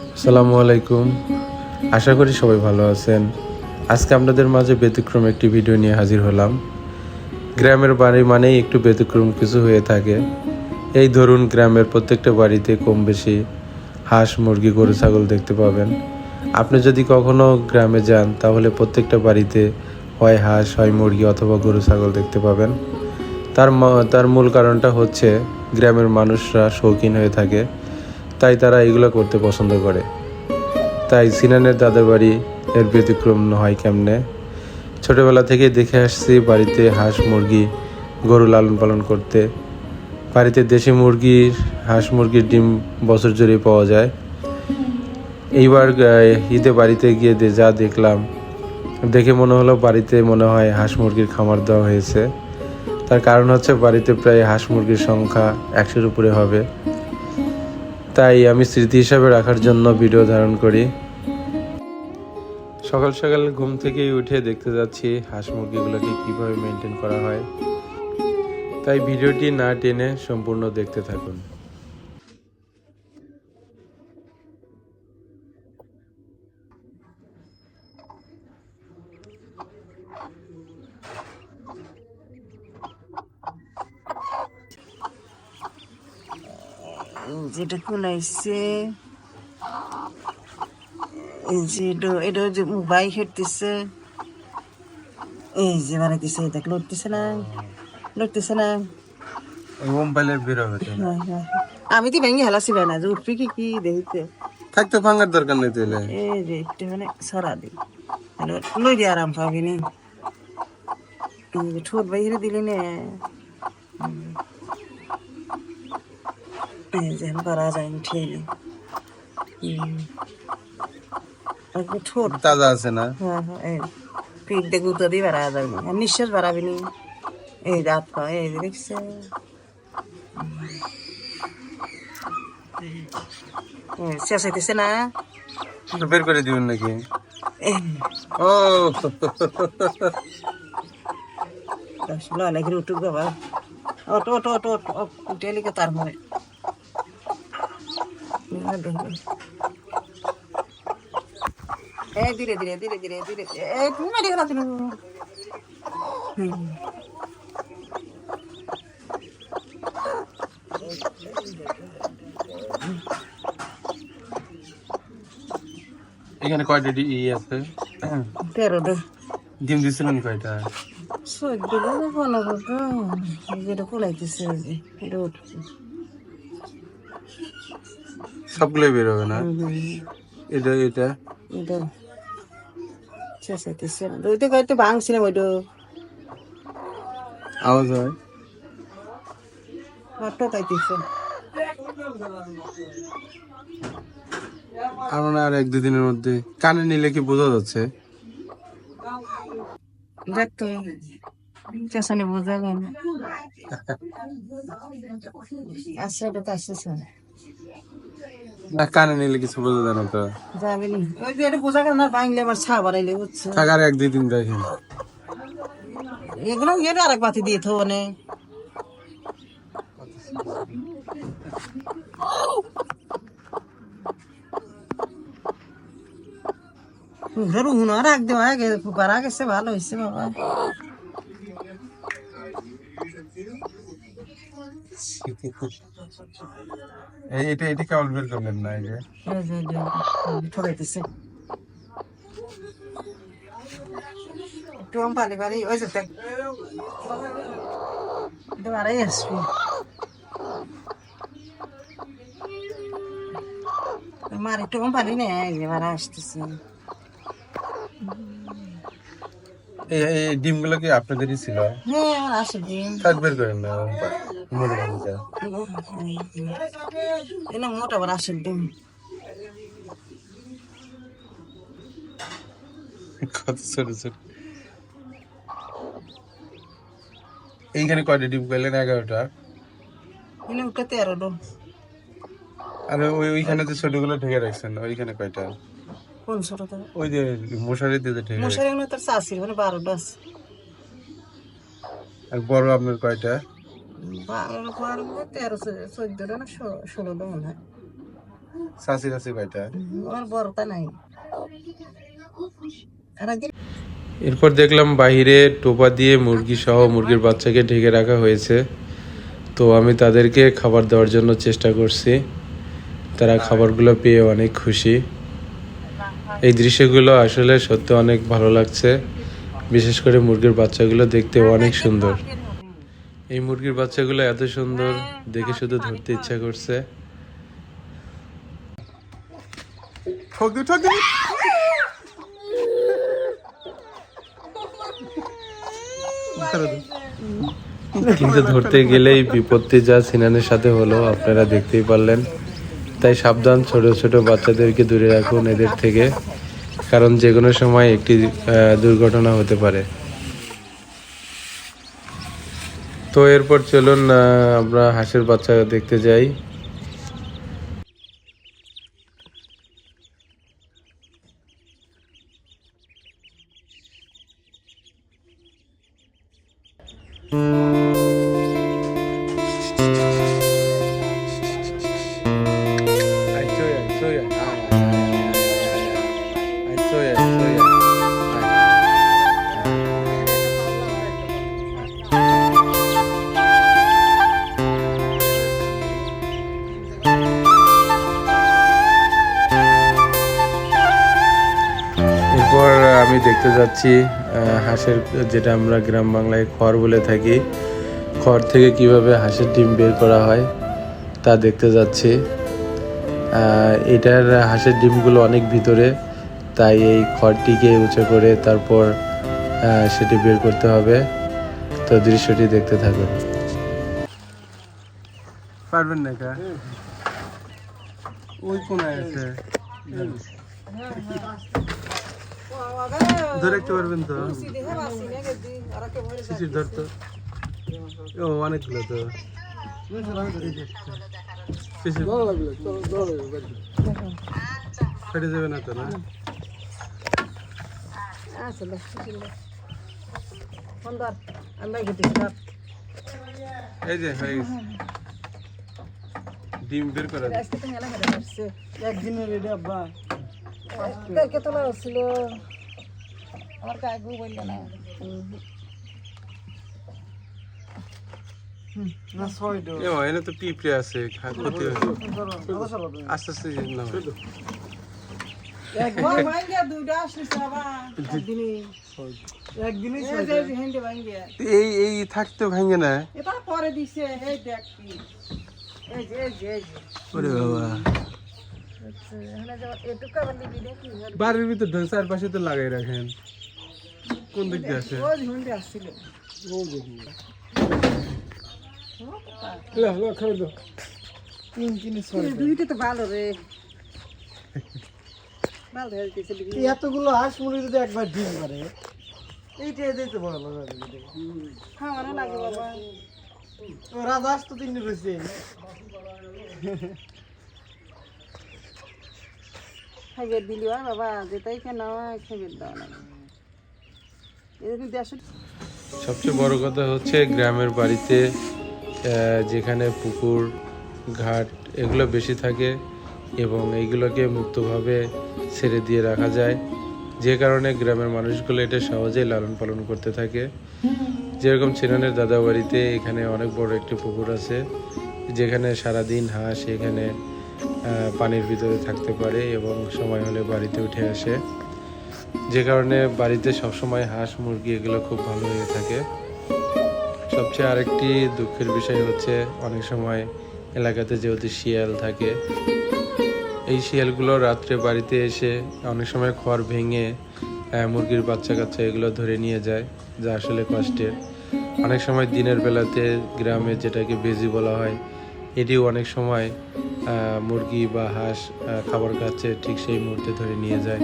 আসসালামু আলাইকুম। আশা করি সবাই ভালো আছেন। আজকে আপনাদের মাঝে ব্যতিক্রম একটি ভিডিও নিয়ে হাজির হলাম। গ্রামের বাড়ি মানেই একটু ব্যতিক্রম কিছু হয়ে থাকে। এই ধরুন গ্রামের প্রত্যেকটা বাড়িতে কম বেশি হাঁস, মুরগি, গরু, ছাগল দেখতে পাবেন। আপনি যদি কখনো গ্রামে যান, তাহলে প্রত্যেকটা বাড়িতে হয় হাঁস, হয় মুরগি অথবা গরু, ছাগল দেখতে পাবেন। তার তার মূল কারণটা হচ্ছে গ্রামের মানুষরা শৌখিন হয়ে থাকে। তাই তারা এগুলো করতে পছন্দ করে। তাই সিনানের দাদার বাড়ি এর ব্যতিক্রম হয় কেমনে? ছোটবেলা থেকে দেখে আসছি বাড়িতে হাঁস মুরগি গরু লালন পালন করতে। বাড়িতে দেশি মুরগির, হাঁস মুরগির ডিম বছর জুড়ে পাওয়া যায়। এইবার ঈদে বাড়িতে গিয়ে যা দেখলাম, দেখে মনে হলো বাড়িতে মনে হয় হাঁস মুরগির খামার দেওয়া হয়েছে। তার কারণ হচ্ছে বাড়িতে প্রায় হাঁস মুরগির সংখ্যা একশোর উপরে হবে। তাই আমি স্মৃতি হিসাবে রাখার জন্য ভিডিও ধারণ করি। সকাল সকাল ঘুম থেকে উঠে দেখতে যাচ্ছি হাঁস মুরগিগুলোকে কীভাবে মেনটেন করা হয়। তাই ভিডিওটি না টেনে সম্পূর্ণ দেখতে থাকুন। যেটা কুলাইছে এই যে এটা এটা যে বাইক হেঁটতেছে এই যে বানাইতেছে দেখ লড়তেছে না লড়তেছে না মোবাইলে বের হ্যাঁ। আমি তো ভেঙে হেলাছি না যে উঠবি কি কি দেখতে থাকতে ভাঙার দরকার নেই তাহলে এই যে একটু মানে সরা দিই লই দিয়ে আরাম পাবি নি ঠোঁট বাইরে দিলি নে হুম। এই যে করা যায় উঠে নি ঠোঁট তাজা আছে না হ্যাঁ হ্যাঁ এই পিঠ দিয়ে গুঁতো দিয়ে বেড়া যাবে আর নিঃশ্বাস বাড়াবি নি এই দাঁত পা এই দেখছে চেঁচাইতেছে না বের করে দিবেন নাকি ও আসলে অনেক উঠুক বাবা অটো অটো অটো অটো লিখে তার মনে এই ধীরে ধীরে ধীরে ধীরে ধীরে। এই তুমি মারি গেলা তুমি। এখানে কয়টা ই আছে? তেরো দে ডিম দিছিলেন কয়টা? চোদ্দ দেবে পনেরো যেটা খোলাইতেছে এটা উঠছে। সবগুলো বের হবে না এটা এটা। এটা। চেঁচাইতেছে ওইটা কয়তো ভাঙছি না ওইটা আওয়াজ হয়। আর আর এক দুদিনের মধ্যে। কানে নিলে কি বোঝা যাচ্ছে? দেখতো চেঁচানি বোঝা যায় না। আচ্ছা এটা তো না কানে নিলে কিছু বোঝা যায় না তো। যাবে নি ওই যে এটা বোঝা গেল না ভাঙলে আমার ছা বাড়াইলে বুঝছ? এক দুই দিন দেখেন এগুলো এটা আরেক বাতি দিয়ে থো মানে ঘরে উনো রাখ দেওয়া আগে ফুকার গেছে ভালো হয়েছে বাবা। এই এটা এটা কেমন বের করলেন না এই যে? ঠকাইতেছে। একটু আম পালি পালি ওই যে মার না এই আসতেছে। এই ডিমগুলো কি আপনাদেরই ছিল? হ্যাঁ থাক বের করেন না মনে মোটা বড় আসে দিন কত ছোট ছোট। এইখানে কয়টা ডিম করলেন এগারোটা। এনে উঠে তেরো আর ওই ওইখানে যে ছোটগুলো ঢেকে রাখছেন ওইখানে কয়টা? কোন ছোট ওই যে মশারি মশারি এনে তোর চাষির মানে বারোটা আছে। আর বড় আপনার কয়টা? বারো বারো তেরো চোদ্দটা না ষোলোটা মনে হয়। কয়টা? আমার বড়টা নাই। এরপর দেখলাম বাইরে টোপা দিয়ে মুরগি সহ মুরগির বাচ্চাকে ঢেকে রাখা হয়েছে। তো আমি তাদেরকে খাবার দেওয়ার জন্য চেষ্টা করছি। তারা খাবারগুলো পেয়ে অনেক খুশি। এই দৃশ্যগুলো আসলে সত্যি অনেক ভালো লাগছে। বিশেষ করে মুরগির বাচ্চাগুলো দেখতে অনেক সুন্দর। এই মুরগির বাচ্চাগুলো এত সুন্দর দেখে শুধু ধরতে ইচ্ছা করছে। কিন্তু ধরতে গেলেই বিপত্তি যা সিনানের সাথে হলো আপনারা দেখতেই পারলেন। তাই সাবধান ছোট ছোট বাচ্চাদেরকে দূরে রাখুন এদের থেকে, কারণ যে কোনো সময় একটি দুর্ঘটনা হতে পারে। তো এরপর চলুন আমরা হাঁসের বাচ্চা দেখতে যাই। এরপর আমি দেখতে যাচ্ছি আহ, হাঁসের যেটা আমরা গ্রাম বাংলায় খড় বলে থাকি। খড় থেকে কীভাবে হাঁসের ডিম বের করা হয় তা দেখতে যাচ্ছি। আহ, এটার হাঁসের ডিমগুলো অনেক ভিতরে তাই এই খড়টিকে উঁচু করে তারপর আহ, সেটি বের করতে হবে। তো দৃশ্যটি দেখতে থাকুন। পারবেন না কা ওই কোনায় আছে। ধরে পারবেন তো। শিশির ধরতো ও অনেকগুলো তো। ফেটে যাবে না তো না? গেছি এই যে হয়ে গেছে। ডিম বের করা একদিনের রেডি আব্বা কালকে তোলা হচ্ছিল আমার কাকু বলল না। তো পিঁপড়ে আছে ক্ষতি আস্তে আস্তে না এই এই এই থাকতে ভাঙে না। এটা পরে দিছে এই দেখ কি। এই যে এই যে এই যে। ওরে বাবা। বাড়ির ভিতর চারপাশে তো লাগাই রাখেন। কোন দিক দিয়ে আসে? ওই হেন্ডে আসছিল। তিন কিনে ছয় দুইটা তো ভালো রে। ভালো হেলতেছে এই এতগুলো হাঁস মুরগি যদি একবার ডিম পারে এইটা এদের তো বড় লাগা হ্যাঁ ভালো লাগে বাবা। ও রাজা হাঁস তো তিনটে রয়েছে হয় বাবা যেটাই কেন খাইবে দাও না এরকম দেশ সবচেয়ে বড় কথা হচ্ছে গ্রামের বাড়িতে যেখানে পুকুর, ঘাট, এগুলো বেশি থাকে এবং এইগুলোকে মুক্তভাবে ছেড়ে দিয়ে রাখা যায়। যে কারণে গ্রামের মানুষগুলো এটা সহজেই লালন পালন করতে থাকে। যেরকম চিনানের দাদা বাড়িতে এখানে অনেক বড় একটি পুকুর আছে, যেখানে সারাদিন হাঁস, এখানে পানির ভিতরে থাকতে পারে এবং সময় হলে বাড়িতে উঠে আসে। যে কারণে বাড়িতে সবসময় হাঁস, মুরগি এগুলো খুব ভালো হয়ে থাকে। সবচেয়ে আরেকটি দুঃখের বিষয় হচ্ছে অনেক সময় এলাকাতে যেহেতু শিয়াল থাকে, এই শিয়ালগুলো রাত্রে বাড়িতে এসে অনেক সময় খড় ভেঙে মুরগির বাচ্চা কাচ্চা এগুলো ধরে নিয়ে যায়, যা আসলে কষ্টের। অনেক সময় দিনের বেলাতে গ্রামে যেটাকে বেজি বলা হয় এটিও অনেক সময় মুরগি বা হাঁস খাবার খাচ্ছে, ঠিক সেই মুহূর্তে ধরে নিয়ে যায়,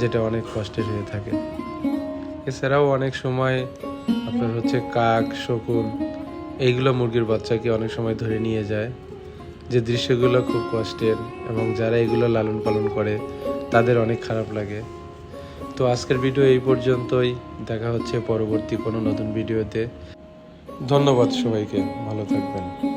যেটা অনেক কষ্টের হয়ে থাকে। এছাড়াও অনেক সময় আপনার হচ্ছে কাক, শকুন, এইগুলো মুরগির বাচ্চাকে অনেক সময় ধরে নিয়ে যায়, যে দৃশ্যগুলো খুব কষ্টের এবং যারা এগুলো লালন পালন করে, তাদের অনেক খারাপ লাগে। তো আজকের ভিডিও এই পর্যন্তই। দেখা হচ্ছে পরবর্তী কোনো নতুন ভিডিওতে। ধন্যবাদ সবাইকে। ভালো থাকবেন।